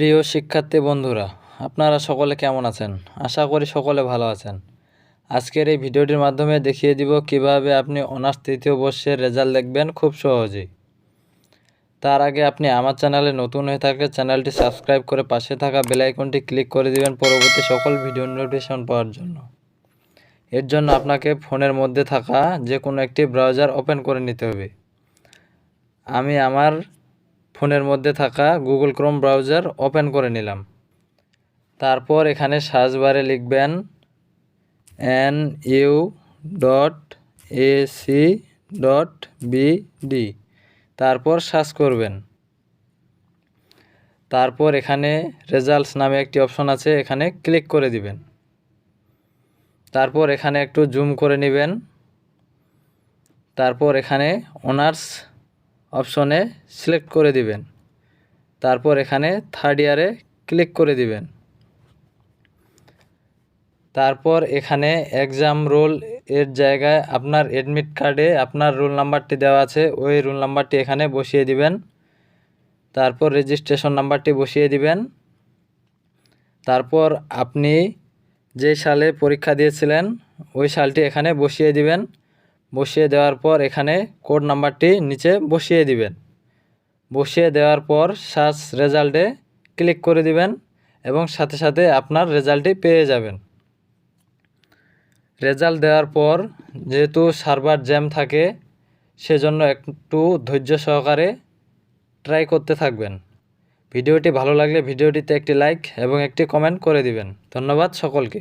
প্রিয় শিক্ষার্থী বন্ধুরা, আপনারা সকলে কেমন আছেন? আশা করি সকলে ভালো আছেন। আজকের এই ভিডিওটির মাধ্যমে দেখিয়ে দিব কীভাবে আপনি অনার্স তৃতীয় বর্ষের রেজাল্ট দেখবেন খুব সহজেই। তার আগে আপনি আমার চ্যানেলে নতুন হয়ে থাকলে চ্যানেলটি সাবস্ক্রাইব করে পাশে থাকা বেল আইকনটি ক্লিক করে দিবেন পরবর্তী সকল ভিডিও নোটিফিকেশন পাওয়ার জন্য। এর জন্য আপনাকে ফোনের মধ্যে থাকা যে কোনো একটি ব্রাউজার ওপেন করে নিতে হবে। আমি আমার ফোনের মধ্যে থাকা গুগল ক্রোম ব্রাউজার ওপেন করে নিলাম। তারপর এখানে সার্চ বারে লিখবেন N U dot A C dot BD তারপর সার্চ করবেন। তারপর এখানে রেজাল্টস নামে একটি অপশন আছে, এখানে ক্লিক করে দিবেন। তারপর এখানে একটু জুম করে নেবেন। তারপর এখানে অনার্স অপশনে সিলেক্ট করে দিবেন। তারপর এখানে থার্ড ইয়ারে ক্লিক করে দিবেন। তারপর এখানে এক্সাম রোল এর জায়গায় আপনার অ্যাডমিট কার্ডে আপনার রোল নাম্বারটি দেওয়া আছে, ওই রোল নাম্বারটি এখানে বসিয়ে দিবেন। তারপর রেজিস্ট্রেশন নাম্বারটি বসিয়ে দিবেন। তারপর আপনি যে সালে পরীক্ষা দিয়েছিলেন, ওই সালটি এখানে বসিয়ে দিবেন। বসিয়ে দেওয়ার পর এখানে কোড নাম্বারটি নিচে বসিয়ে দিবেন। বসিয়ে দেওয়ার পর সার্চ রেজাল্টে ক্লিক করে দিবেন এবং সাথে সাথে আপনার রেজাল্টটি পেয়ে যাবেন। রেজাল্ট দেওয়ার পর যেহেতু সার্ভার জ্যাম থাকে, সেজন্য একটু ধৈর্য সহকারে ট্রাই করতে থাকবেন। ভিডিওটি ভালো লাগলে ভিডিওটিতে একটি লাইক এবং একটি কমেন্ট করে দিবেন। ধন্যবাদ সকলকে।